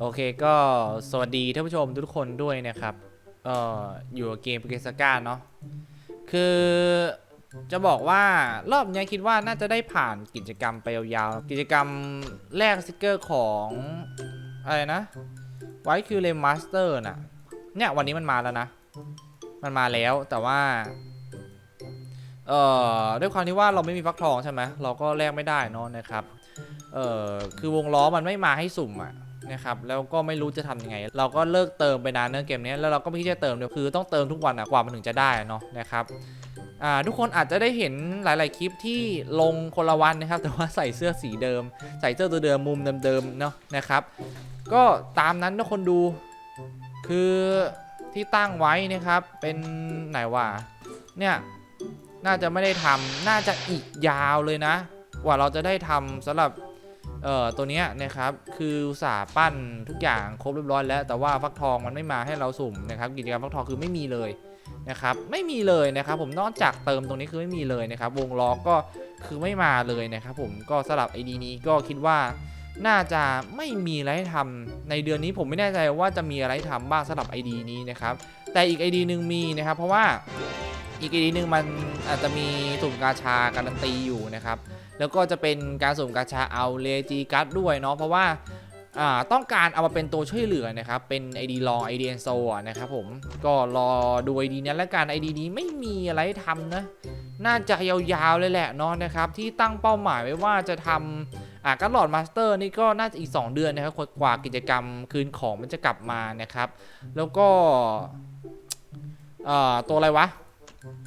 โอเคก็สวัสดีท่านผู้ชมทุกคนด้วยนะครับเอ่ออยู่กับเกมเกสก้าเนาะคือจะบอกว่ารอบนี้คิดว่าน่าจะได้ผ่านกิจกรรมไปยาวๆ กิจกรรมแลกสติกเกอร์ของ อะไรนะไวคิวเลมมาสเตอร์น่ะ เนี่ยวันนี้มันมาแล้วนะ มันมาแล้วแต่ว่า เอ่อด้วยความที่ว่าเราไม่มีฟักทองใช่ไหมเราก็แลกไม่ได้นอะนะครับ เอ่อคือวงล้อมันไม่มาให้สุ่มอะ นะครับแล้วก็ไม่รู้จะทำยังไง เราก็เลิกเติมไปนานเนื้อเกมนี้แล้วเราก็ไม่คิดจะเติมเดี๋ยวคือต้องเติมทุกวันอะกว่ามันถึงจะได้เนาะนะครับอ่าทุกคนอาจจะได้เห็นหลาย ๆ คลิปที่ลงคนละวันนะครับ แต่ว่าใส่เสื้อสีเดิม ใส่เสื้อตัวเดิมมุมเดิมๆเนาะนะครับ ก็ตามนั้นนะคนดูคือที่ตั้งไว้นะครับ เป็นไหนวะเนี่ยน่าจะไม่ได้ทำน่าจะอีกยาวเลยนะ กว่าเราจะได้ทำสำหรับ เอ่อตัวเนี้ยนะครับคืออุตสาห์ปั้นทุกอย่างครบเรียบร้อยแล้ว แต่ว่าฟักทองมันไม่มาให้เราสุ่มนะครับกิจกรรมฟักทองคือไม่มีเลยนะครับไม่มีเลยนะครับผมนอกจากเติมตรงนี้คือไม่มีเลยนะครับวงล้อก็คือไม่มาเลยนะครับผมก็สลับ ID นี้ก็คิดว่าน่าจะไม่มีอะไรทำในเดือนนี้ผมไม่แน่ใจว่าจะมีอะไรทำบ้างสำหรับ ID นี้นะครับแต่อีก ID หนึ่งมีนะครับเพราะว่า อีก ID หนึ่งมันอาจจะมีสุ่มกาชาการันตีอยู่นะครับ แล้วก็จะเป็นการสุ่มกาชาเอาเลจีกัสด้วยเนาะเพราะว่าต้องการเอามาเป็นตัวช่วยเหลือนะครับ เป็น ID ลอง ID เอนโซนะครับผมก็รอดู ID นี้แล้วกัน ID นี้ไม่มีอะไรทำนะ น่าจะยาวๆเลยแหละเนาะนะครับ ที่ตั้งเป้าหมายไว้ว่าจะทำอ่าการหลอดมาสเตอร์นี่ก็น่าจะอีก 2 เดือนนะครับกว่ากิจกรรมคืนของมันจะกลับมานะครับ แล้วก็ตัวอะไรวะ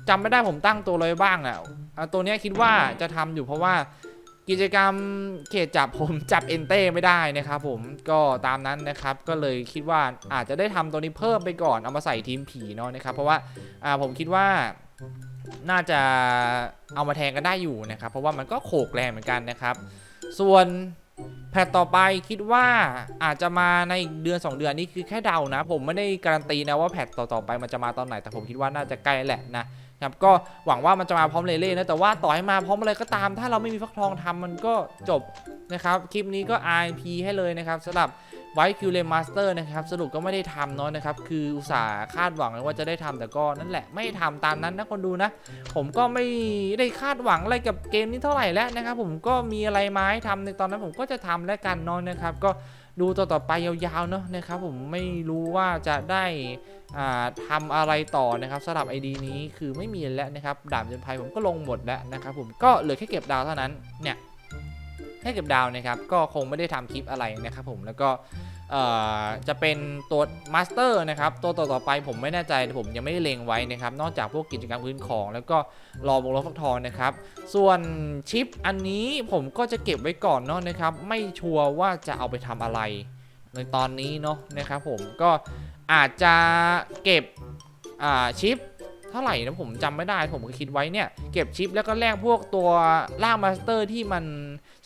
จำไม่ได้ผมตั้งตัวอะไรบ้างอะอะตัวนี้คิดว่าจะทำอยู่เพราะว่ากิจกรรมเขตจับผมจับเอนเต้ไม่ได้นะครับผมก็ตามนั้นนะครับก็เลยคิดว่าอาจจะได้ทำตัวนี้เพิ่มไปก่อนเอามาใส่ทีมผีเนาะนะครับเพราะว่าอ่าผมคิดว่าน่าจะเอามาแทนกันได้อยู่นะครับ เพราะว่ามันก็โขกแรงเหมือนกันนะครับ ส่วน แพทต่อไปคิดว่าอาจจะมาในอีกเดือน 2 เดือนนี่คือแค่เดานะ ผมไม่ได้การันตีนะว่าแพทต่อๆไปมันจะมาตอนไหนแต่ผมคิดว่าน่าจะใกล้แหละนะครับก็หวังว่ามันจะมาพร้อมเลเล่นะแต่ว่าต่อให้มาพร้อมอะไรก็ตาม ถ้าเราไม่มีฟักทองทำมันก็จบนะครับคลิปนี้ก็ RIP ให้เลยนะครับสำหรับ ไวคิวเลมาสเตอร์นะครับสรุปก็ไม่ได้ทำเนาะนะครับคืออุตส่าห์คาดหวังว้ว่าจะได้ทำแต่ก็นั่นแหละไม่ทำตามนั้นนะคนดูนะ ผมก็ไม่ได้คาดหวังอะไรกับเกมนี้เท่าไหร่แล้วนะครับผมก็มีอะไรมาให้ทำในตอนนั้นผมก็จะทำแล้วกันเนาะนะครับ ก็ดูต่อๆไปยาวๆเนาะนะครับผมไม่รู้ว่าจะได้อ่าทำอะไรต่อนะครับสำหรับ ID นี้คือไม่มีแล้วนะครับดาบจนภัยผมก็ลงหมดแล้วนะครับผมก็เหลือแค่เก็บดาวเท่านั้นเนี่ย แค่เก็บดาวนะครับก็คงไม่ได้ทำคลิปอะไรนะครับผมแล้วก็จะเป็นตัวมาสเตอร์นะครับตัวต่อๆไปผมไม่แน่ใจผมยังไม่ได้เลงไว้นะครับ นอกจากพวกกิจกรรมพื้นของ แล้วก็รอบวงล้อฟักทองนะครับ ส่วนชิปอันนี้ผมก็จะเก็บไว้ก่อนเนาะนะครับ ไม่ชัวร์ว่าจะเอาไปทำอะไร ในตอนนี้เนาะนะครับผมก็อาจจะเก็บชิปเท่าไหร่นะผมจำไม่ได้ผมก็คิดไว้เนี่ย เก็บชิปแล้วก็แลกพวกตัวล่างมาสเตอร์ที่มัน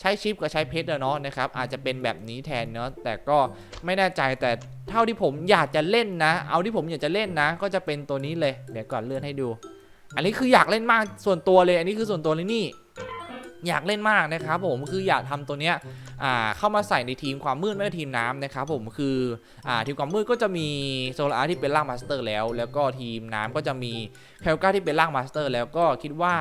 ใช้ชิปกับใช้เพชรเนาะนะครับอาจจะเป็นแบบนี้แทนเนาะแต่ก็ไม่แน่ใจแต่เท่าที่ผมอยากจะเล่นนะ เอาที่ผมอยากจะเล่นนะ ก็จะเป็นตัวนี้เลย เดี๋ยวก่อนเลื่อนให้ดู อันนี้คืออยากเล่นมากส่วนตัวเลย อันนี้คือส่วนตัวเลยนี่ อยากเล่นมากนะครับผมคืออยากทำตัวเนี้ยเข้ามาใส่ในทีมความมืดไม่ก็ทีมน้ำนะครับผมคืออทีมความมืดก็จะมีโซลาร์ที่เป็นร่างมาสเตอร์แล้ว แล้วก็ทีมน้ำก็จะมีเพลกาที่เป็นร่างมาสเตอร์ แล้วก็คิดว่า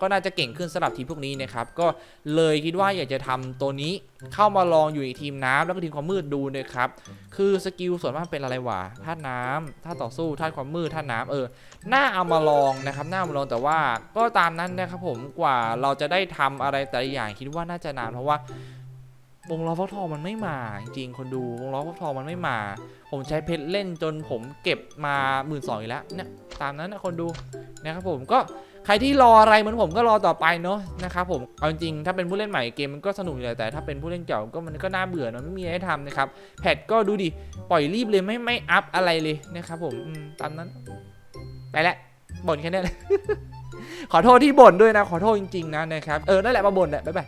ก็น่าจะเก่งขึ้นสำหรับทีมพวกนี้นะครับก็เลยคิดว่าอยากจะทำตัวนี้เข้ามาลองอยู่ในทีมน้ำแล้วก็ทีมความมืดดูนะครับคือสกิลส่วนมากเป็นอะไรวะธาตุน้ำธาตุต่อสู้ธาตุความมืดธาตุน้ำเออหน่าเอามาลองนะครับหน่าเอามาลองแต่ว่าก็ตามนั้นนะครับผมกว่าเราจะได้ทำอะไรแต่ละอย่างคิดว่าน่าจะนานเพราะว่าวงล้อฟักทองมันไม่มาจริงๆคนดูวงล้อฟักทองมันไม่มา ผมใช้เพชรเล่นจนผมเก็บมาหมื่นสองอีกแล้วเนี่ยตามนั้นนะคนดูนะครับผมก็ใครที่รออะไรเหมือนผมก็รอต่อไปเนาะนะครับผมเอาจริงๆถ้าเป็นผู้เล่นใหม่เกมมันก็สนุกอยู่แล้วแต่ถ้าเป็นผู้เล่นเก่าก็มันก็น่าเบื่อเนอะไม่มีอะไรทำนะครับแพทก็ดูดิปล่อยรีบเลยไม่ไม่อัพอะไรเลยนะครับผมตามนั้นไปแล้วบ่นแค่นี้แหละ ขอโทษที่บ่นด้วยนะ ขอโทษจริงๆนะนะครับ เออ นั่นแหละมาบ่นแหละบ๊ายบาย